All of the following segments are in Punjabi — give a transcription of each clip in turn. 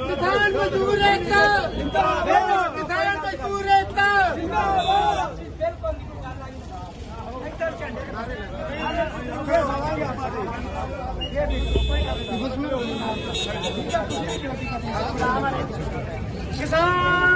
किसान मजदूर एकता किसान मजदूर एकता किसान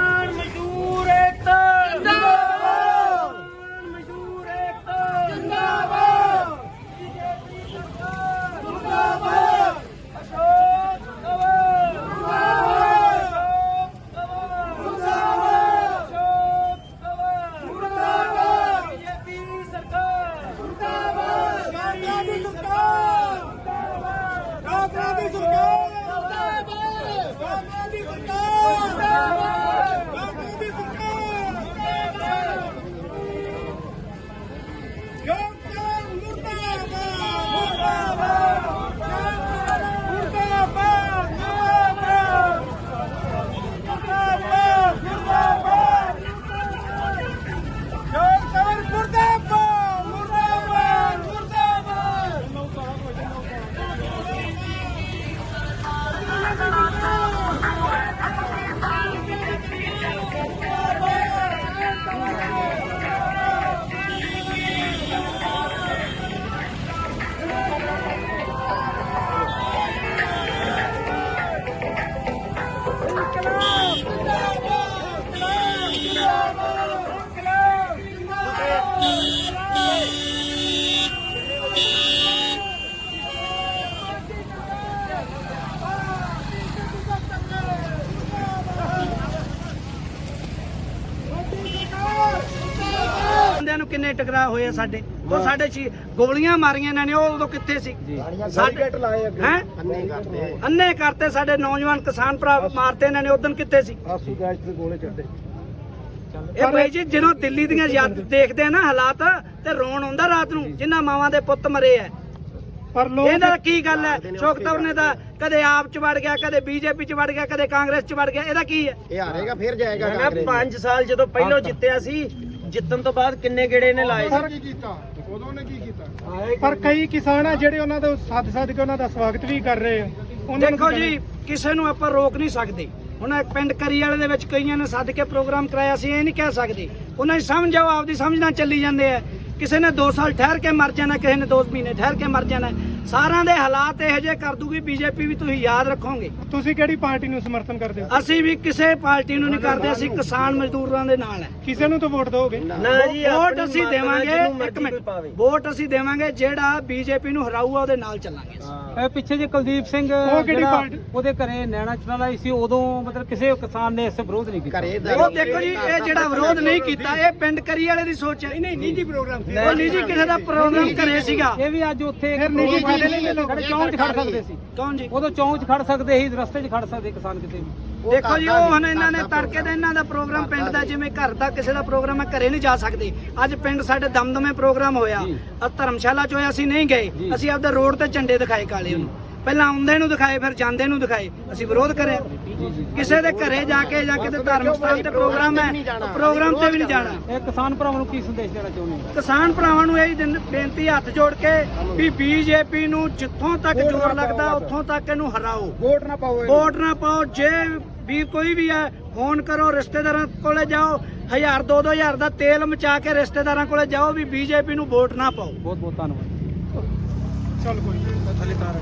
ਬੰਦਿਆਂ ਨੂੰ ਕਿੰਨੇ ਟਕਰਾ ਹੋਏ ਆ ਸਾਡੇ? ਉਹ ਸਾਡੇ ਚ ਗੋਲੀਆਂ ਮਾਰੀਆਂ ਇਹਨਾਂ ਨੇ ਉਹ ਉਦੋਂ ਕਿੱਥੇ ਸੀ? ਸਾਡੇ ਲਾਏ ਅੱਗੇ। ਅੰਨੇ ਕਰਤੇ ਅੰਨੇ ਕਰਤੇ ਸਾਡੇ ਨੌਜਵਾਨ ਕਿਸਾਨ ਭਰਾ ਮਾਰਤੇ ਇਹਨਾਂ ਨੇ ਉਦੋਂ ਕਿੱਥੇ ਸੀ? ਆਸੂ ਗੈਸ ਦੇ ਗੋਲੇ ਚੱਲਦੇ ਇਹ ਭਾਈ ਜੀ ਜਦੋਂ ਦਿੱਲੀ ਦੀਆਂ ਯਾਦ ਦੇਖਦੇ ਆ ਨਾ ਹਾਲਾਤ ਤੇ ਰੋਣ ਆਉਂਦਾ ਰਾਤ ਨੂੰ ਜਿਨ੍ਹਾਂ ਮਾਵਾਂ ਦੇ ਪੁੱਤ ਮਰੇ ਆ। ਪਰ ਲੋਕ ਇਹਦਾ ਤਾਂ ਕੀ ਗੱਲ ਹੈ? ਸ਼ੋਕਤਵਰ ਨੇ ਤਾਂ ਕਦੇ ਆਪ ਚ ਵੜ ਗਿਆ ਕਦੇ ਬੀਜੇਪੀ ਚ ਵੜ ਗਿਆ ਕਦੇ ਕਾਂਗਰਸ ਚ ਵੜ ਗਿਆ ਇਹਦਾ ਕੀ ਹੈ? ਇਹ ਹਾਰੇਗਾ ਫਿਰ ਜਾਏਗਾ ਨਾ 5 ਸਾਲ ਜਦੋਂ ਪਹਿਲਾਂ ਜਿੱਤਿਆ ਸੀ ਜਿੱਤਣ ਤੋਂ ਬਾਅਦ ਕਿੰਨੇ ਗੇੜੇ ਨੇ ਲਾਏ ਸੀ? ਕੀ ਕੀਤਾ? ਉਦੋਂ ਨੇ ਕੀ ਕੀਤਾ? ਪਰ ਕਈ ਕਿਸਾਨ ਆ ਜਿਹੜੇ ਉਹਨਾਂ ਦਾ ਸੱਦ ਸੱਦ ਕੇ ਉਹਨਾਂ ਦਾ ਸਵਾਗਤ ਵੀ ਕਰ ਰਹੇ ਆ। ਉਹਨਾਂ ਨੂੰ ਦੇਖੋ ਜੀ ਕਿਸੇ ਨੂੰ ਆਪਾਂ ਰੋਕ ਨਹੀਂ ਸਕਦੇ। ਹੁਣ ਇਹ ਪਿੰਡ ਕਰੀ ਵਾਲੇ ਦੇ ਵਿੱਚ ਕਈਆਂ ਨੇ ਸੱਦ ਕੇ ਪ੍ਰੋਗਰਾਮ ਕਰਾਇਆ ਸੀ, ਇਹ ਨਹੀਂ ਕਹਿ ਸਕਦੇ। ਉਹਨਾਂ ਦੀ ਸਮਝ ਆਓ, ਆਪਦੀ ਸਮਝ ਨਾਲ ਚੱਲੀ ਜਾਂਦੇ ਆ। ਕਿਸੇ ਨੇ 2 ਸਾਲ ਠਹਿਰ ਕੇ ਮਰ ਜਾਣਾ ਕਿਸੇ ਨੇ 2 ਮਹੀਨੇ ਠਹਿਰ ਕੇ ਮਰ ਜਾਣਾ ਸਾਰਿਆਂ ਦੇ ਹਾਲਾਤ ਇਹੋ ਜਿਹੇ ਕਰ ਦੂਗੀ ਬੀਜੇਪੀ ਵੀ ਤੁਸੀਂ ਯਾਦ ਰੱਖੋਗੇ। ਤੁਸੀਂ ਕਿਹੜੀ ਪਾਰਟੀ ਨੂੰ ਸਮਰਥਨ ਕਰਦੇ ਹੋ? ਅਸੀਂ ਵੀ ਕਿਸੇ ਪਾਰਟੀ ਨੂੰ ਨਹੀਂ ਕਰਦੇ ਅਸੀਂ ਕਿਸਾਨ ਮਜ਼ਦੂਰਾਂ ਦੇ ਨਾਲ ਹੈ। ਕਿਸੇ ਨੂੰ ਤਾਂ ਵੋਟ ਦਿਓਗੇ? ਨਾ ਜੀ ਵੋਟ ਅਸੀਂ ਦੇਵਾਂਗੇ ਇੱਕ ਮਿੰਟ। ਵੋਟ ਅਸੀਂ ਦੇਵਾਂਗੇ ਜਿਹੜਾ ਬੀਜੇਪੀ ਨੂੰ ਹਰਾਊਗਾ ਉਹਦੇ ਨਾਲ ਚੱਲਾਂਗੇ। ਇਹ ਪਿੱਛੇ ਜੇ ਕੁਲਦੀਪ ਸਿੰਘ ਉਹ ਕਿਹੜੀ ਜਿਹੜਾ ਪਾਰਟੀ? ਉਹਦੇ ਘਰੇ ਨੈਣਾ ਚਲਾ ਲਾਈ ਸੀ ਉਦੋਂ ਮਤਲਬ ਕਿਸੇ ਕਿਸਾਨ ਨੇ ਇਸ ਵਿਰੋਧ ਨਹੀਂ ਕੀਤਾ। ਉਹ ਦੇਖੋ ਜੀ ਇਹ ਜਿਹੜਾ ਵਿਰੋਧ ਨਹੀਂ ਕੀਤਾ ਇਹ ਪਿੰਡ ਕਰੀ ਵਾਲੇ ਦੀ ਸੋਚ ਹੈ। ਨਹੀਂ ਨਿੱਜੀ ਪ੍ਰੋਗਰਾਮ ਸੀ ਉਹ ਨਿੱਜੀ ਕਿਸੇ ਦਾ ਪ੍ਰੋਗਰਾਮ ਘਰੇ ਸੀਗਾ। ਇਹ ਵੀ ਅੱਜ ਉੱਥੇ ਫਿਰ ਨਿੱਜੀ ਫਾਇਦੇ ਨਹੀਂ ਮਿਲੋ। ਸਾਡੇ ਚੌਂਕ 'ਚ ਖੜ ਸਕਦੇ ਸੀ? ਕੌਣ ਜੀ? ਉਦੋਂ ਚੌਂਕ 'ਚ ਖੜ ਸਕਦੇ ਸੀ ਰਸਤੇ 'ਚ ਖੜ ਸਕਦੇ ਕਿਸਾਨ ਕਿਤੇ ਵੀ। ਦੇਖੋ ਜੀ ਉਹ ਹੁਣ ਇਹਨਾਂ ਨੇ ਤੜਕੇ ਦਾ ਇਹਨਾਂ ਦਾ ਪ੍ਰੋਗਰਾਮ ਪਿੰਡ ਦਾ ਜਿਵੇਂ ਘਰ ਦਾ ਕਿਸੇ ਦਾ ਪ੍ਰੋਗਰਾਮ ਹੈ ਘਰੇ ਨਹੀਂ ਜਾ ਸਕਦੇ। ਅੱਜ ਪਿੰਡ ਸਾਡੇ ਦਮਦਮੇ ਪ੍ਰੋਗਰਾਮ ਹੋਇਆ। ਅ ਧਰਮਸ਼ਾਲਾ ਚ ਹੋਇਆ ਅਸੀਂ ਨਹੀਂ ਗਏ। ਅਸੀਂ ਆਪਦਾ ਰੋਡ ਤੇ ਝੰਡੇ ਦਿਖਾਏ ਕਾਲੇ ਉਹਨੂੰ ਪਹਿਲਾਂ ਆਉਂਦੇ ਨੂੰ ਦਿਖਾਏ ਫਿਰ ਜਾਂਦੇ ਨੂੰ ਦਿਖਾਏ। ਅਸੀਂ ਵਿਰੋਧ ਕਰਿਆ। ਕਿਸੇ ਦੇ ਘਰੇ ਜਾ ਕੇ ਜਾਂ ਕਿਤੇ ਧਰਮ ਸਥਾਨ ਤੇ ਪ੍ਰੋਗਰਾਮ ਹੈ ਪ੍ਰੋਗਰਾਮ ਤੇ ਵੀ ਨਹੀਂ ਜਾਣਾ। ਇਹ ਕਿਸਾਨ ਭਰਾਵਾਂ ਨੂੰ ਕੀ ਸੰਦੇਸ਼ ਦੇਣਾ ਚਾਹੁੰਦੇ ਹੋ? ਕਿਸਾਨ ਭਰਾਵਾਂ ਨੂੰ ਇਹ ਬੇਨਤੀ ਹੱਥ ਜੋੜ ਕੇ ਵੀ ਬੀਜੇਪੀ ਨੂੰ ਜਿੱਥੋਂ ਤੱਕ ਜ਼ੋਰ ਲੱਗਦਾ ਉੱਥੋਂ ਤੱਕ ਇਹਨੂੰ ਹਰਾਓ। ਵੋਟ ਨਾ ਪਾਓ ਵੋਟ ਨਾ ਪਾਓ। ਜੇ ਵੀ ਕੋਈ ਵੀ ਹੈ ਫੋਨ ਕਰੋ ਰਿਸ਼ਤੇਦਾਰਾਂ ਕੋਲੇ ਜਾਓ। ਹਜ਼ਾਰ ਦੋ ਦੋ ਹਜ਼ਾਰ ਦਾ ਤੇਲ ਮਚਾ ਕੇ ਰਿਸ਼ਤੇਦਾਰਾਂ ਕੋਲੇ ਜਾਓ ਵੀ ਬੀਜੇਪੀ ਨੂੰ ਵੋਟ ਨਾ ਪਾਓ। ਬਹੁਤ ਬਹੁਤ ਧੰਨਵਾਦ। ਚੱਲ ਕੋਈ ਥੱਲੇ ਤਾਰ